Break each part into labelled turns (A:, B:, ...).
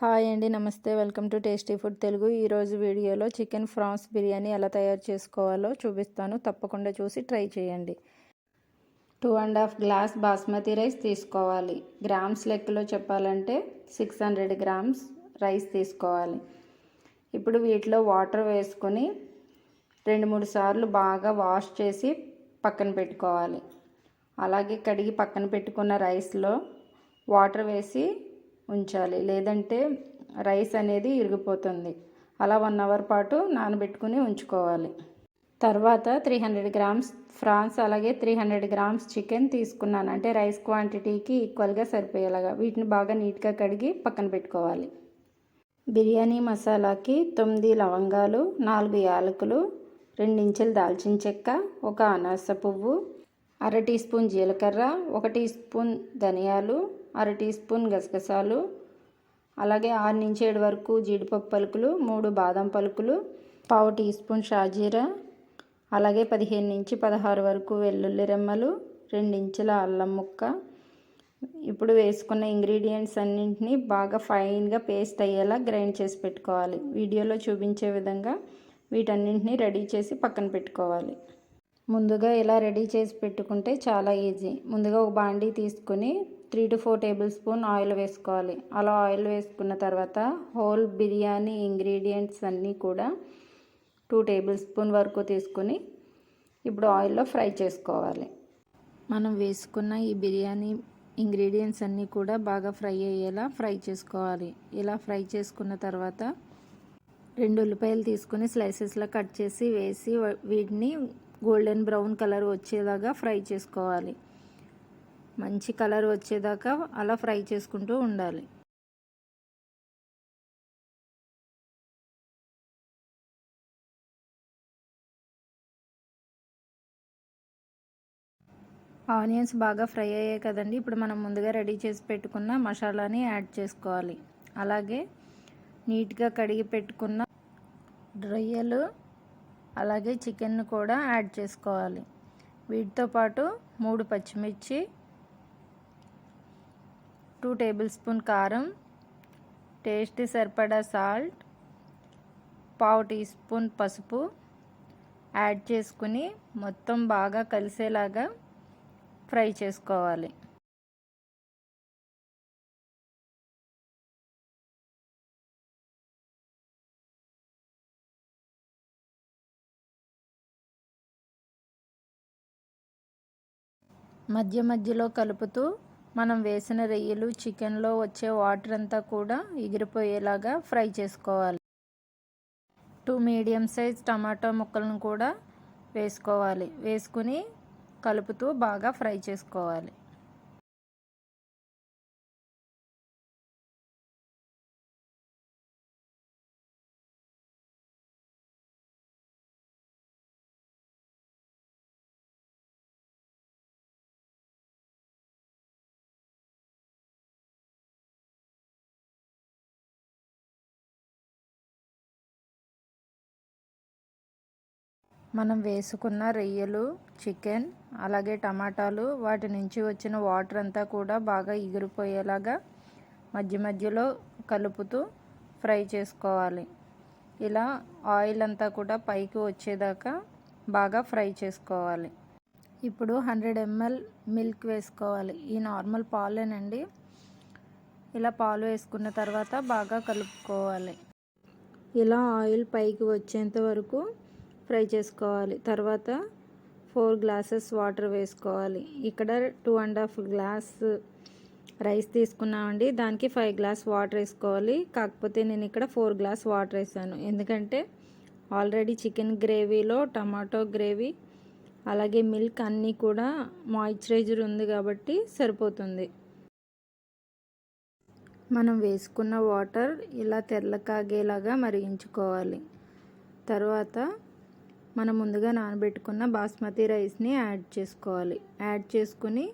A: Hi అండి నమస్తే. Welcome to tasty food Telugu. ఈరోజు వీడియోలో చికెన్ ఫ్రాన్స్ బిర్యానీ ఎలా తయారు చేసుకోవాలో చూపిస్తాను. తప్పకుండా చూసి ట్రై చేయండి. Two and half glass basmati rice తీసుకోవాలి. గ్రామ్స్ లెక్కలో చెప్పాలంటే సిక్స్ హండ్రెడ్ గ్రామ్స్ రైస్ తీసుకోవాలి. ఇప్పుడు వీటిలో వాటర్ వేసుకొని రెండు మూడు సార్లు బాగా వాష్ చేసి పక్కన పెట్టుకోవాలి. అలాగే కడిగి పక్కన పెట్టుకున్న రైస్లో వాటర్ వేసి ఉంచాలి. లేదంటే రైస్ అనేది ఇరిగిపోతుంది. అలా వన్ అవర్ పాటు నానబెట్టుకుని ఉంచుకోవాలి. తర్వాత త్రీ హండ్రెడ్ గ్రామ్స్ ఫ్రాన్స్ అలాగే త్రీ హండ్రెడ్ గ్రామ్స్ చికెన్ తీసుకున్నాను. అంటే రైస్ క్వాంటిటీకి ఈక్వల్గా సరిపోయేలాగా. వీటిని బాగా నీట్గా కడిగి పక్కన పెట్టుకోవాలి. బిర్యానీ మసాలాకి తొమ్మిది లవంగాలు నాలుగు యాలకులు రెండించెలు దాల్చిన చెక్క ఒక అనాస పువ్వు అర టీ స్పూన్ జీలకర్ర ఒక టీ స్పూన్ ధనియాలు అర టీ స్పూన్ గసగసాలు అలాగే ఆరు నుంచి ఏడు వరకు జీడిపప్పు పలుకులు మూడు బాదం పలుకులు పావు టీ స్పూన్ షాజీరా అలాగే పదిహేను నుంచి పదహారు వరకు వెల్లుల్లి రెమ్మలు రెండించుల అల్లం ముక్క. ఇప్పుడు వేసుకున్న ఇంగ్రీడియంట్స్ అన్నింటినీ బాగా ఫైన్గా పేస్ట్ అయ్యేలా గ్రైండ్ చేసి పెట్టుకోవాలి. వీడియోలో చూపించే విధంగా వీటన్నింటినీ రెడీ చేసి పక్కన పెట్టుకోవాలి. ముందుగా ఇలా రెడీ చేసి పెట్టుకుంటే చాలా ఈజీ. ముందుగా ఒక బాండీ తీసుకుని three to four tablespoon oil వేసుకోవాలి. అలా ఆయిల్ వేసుకున్న తర్వాత హోల్ బిర్యానీ ఇంగ్రీడియంట్స్ అన్నీ కూడా టూ టేబుల్ స్పూన్ వరకు తీసుకుని ఇప్పుడు ఆయిల్లో ఫ్రై చేసుకోవాలి. మనం వేసుకున్న ఈ బిర్యానీ ఇంగ్రీడియంట్స్ అన్నీ కూడా బాగా ఫ్రై అయ్యేలా ఫ్రై చేసుకోవాలి. ఇలా ఫ్రై చేసుకున్న తర్వాత రెండు ఉల్లిపాయలు తీసుకుని స్లైసెస్లో కట్ చేసి వేసి వీటిని గోల్డెన్ బ్రౌన్ కలర్ వచ్చేలాగా ఫ్రై చేసుకోవాలి. మంచి కలర్ వచ్చేదాకా అలా ఫ్రై చేసుకుంటూ ఉండాలి. ఆనియన్స్ బాగా ఫ్రై అయ్యాయి కదండి. ఇప్పుడు మనం ముందుగా రెడీ చేసి పెట్టుకున్న మసాలాని యాడ్ చేసుకోవాలి. అలాగే నీట్గా కడిగి పెట్టుకున్న రొయ్యలు అలాగే చికెన్ కూడా యాడ్ చేసుకోవాలి. వీటితో పాటు మూడు పచ్చిమిర్చి టూ టేబుల్ స్పూన్ కారం టేస్ట్ సరిపడా సాల్ట్ పావు టీ స్పూన్ పసుపు యాడ్ చేసుకుని మొత్తం బాగా కలిసేలాగా ఫ్రై చేసుకోవాలి. మధ్య మధ్యలో కలుపుతూ మనం వేసిన రొయ్యలు చికెన్లో వచ్చే వాటర్ అంతా కూడా ఎగిరిపోయేలాగా ఫ్రై చేసుకోవాలి. టూ మీడియం సైజ్ టమాటో ముక్కలను కూడా వేసుకోవాలి. వేసుకుని కలుపుతూ బాగా ఫ్రై చేసుకోవాలి. మనం వేసుకున్న రొయ్యలు చికెన్ అలాగే టమాటాలు వాటి నుంచి వచ్చిన వాటర్ అంతా కూడా బాగా ఎగిరిపోయేలాగా మధ్య మధ్యలో కలుపుతూ ఫ్రై చేసుకోవాలి. ఇలా ఆయిల్ అంతా కూడా పైకి వచ్చేదాకా బాగా ఫ్రై చేసుకోవాలి. ఇప్పుడు హండ్రెడ్ ఎంఎల్ మిల్క్ వేసుకోవాలి. ఈ నార్మల్ పాలేనండి. ఇలా పాలు వేసుకున్న తర్వాత బాగా కలుపుకోవాలి. ఇలా ఆయిల్ పైకి వచ్చేంత వరకు ఫ్రై చేసుకోవాలి. తర్వాత ఫోర్ గ్లాసెస్ వాటర్ వేసుకోవాలి. ఇక్కడ two and half glass rice తీసుకున్నామండి. దానికి ఫైవ్ గ్లాస్ వాటర్ వేసుకోవాలి. కాకపోతే నేను ఇక్కడ ఫోర్ గ్లాస్ వాటర్ వేసాను. ఎందుకంటే ఆల్రెడీ చికెన్ గ్రేవీలో టమాటో గ్రేవీ అలాగే మిల్క్ అన్నీ కూడా మాయిశ్చరైజర్ ఉంది కాబట్టి సరిపోతుంది. మనం వేసుకున్న వాటర్ ఇలా తెల్ల కాగేలాగా మరిగించుకోవాలి. తర్వాత మనం ముందుగా నానబెట్టుకున్న బాస్మతి రైస్ని యాడ్ చేసుకోవాలి. యాడ్ చేసుకుని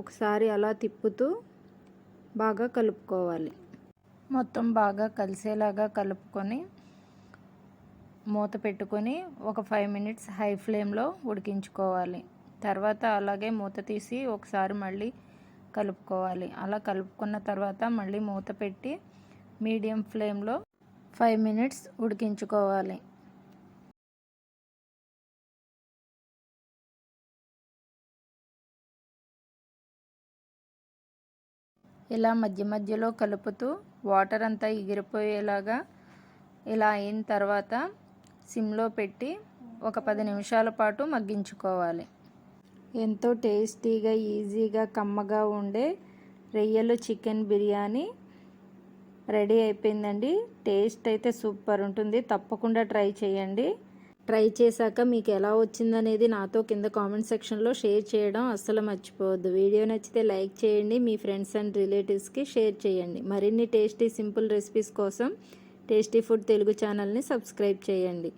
A: ఒకసారి అలా తిప్పుతూ బాగా కలుపుకోవాలి. మొత్తం బాగా కలిసేలాగా కలుపుకొని మూత పెట్టుకొని ఒక ఫైవ్ మినిట్స్ హై ఫ్లేమ్లో ఉడికించుకోవాలి. తర్వాత అలాగే మూత తీసి ఒకసారి మళ్ళీ కలుపుకోవాలి. అలా కలుపుకున్న తర్వాత మళ్ళీ మూత పెట్టి మీడియం ఫ్లేమ్లో ఫైవ్ మినిట్స్ ఉడికించుకోవాలి. ఇలా మధ్య మధ్యలో కలుపుతూ వాటర్ అంతా ఎగిరిపోయేలాగా ఇలా అయిన తర్వాత సిమ్లో పెట్టి ఒక పది నిమిషాల పాటు మగ్గించుకోవాలి. ఎంతో టేస్టీగా ఈజీగా కమ్మగా ఉండే రొయ్యలు చికెన్ బిర్యానీ రెడీ అయిపోయిందండి. టేస్ట్ అయితే సూపర్ ఉంటుంది. తప్పకుండా ట్రై చేయండి. ట్రై చేశాక మీకు ఎలా వచ్చిందనేది నాతో కింద కామెంట్ సెక్షన్లో షేర్ చేయడం అస్సలు మర్చిపోవద్దు. వీడియో నచ్చితే లైక్ చేయండి మీ ఫ్రెండ్స్ అండ్ రిలేటివ్స్కి షేర్ చేయండి. మరిన్ని టేస్టీ సింపుల్ రెసిపీస్ కోసం టేస్టీ ఫుడ్ తెలుగు ఛానల్ని సబ్స్క్రైబ్ చేయండి.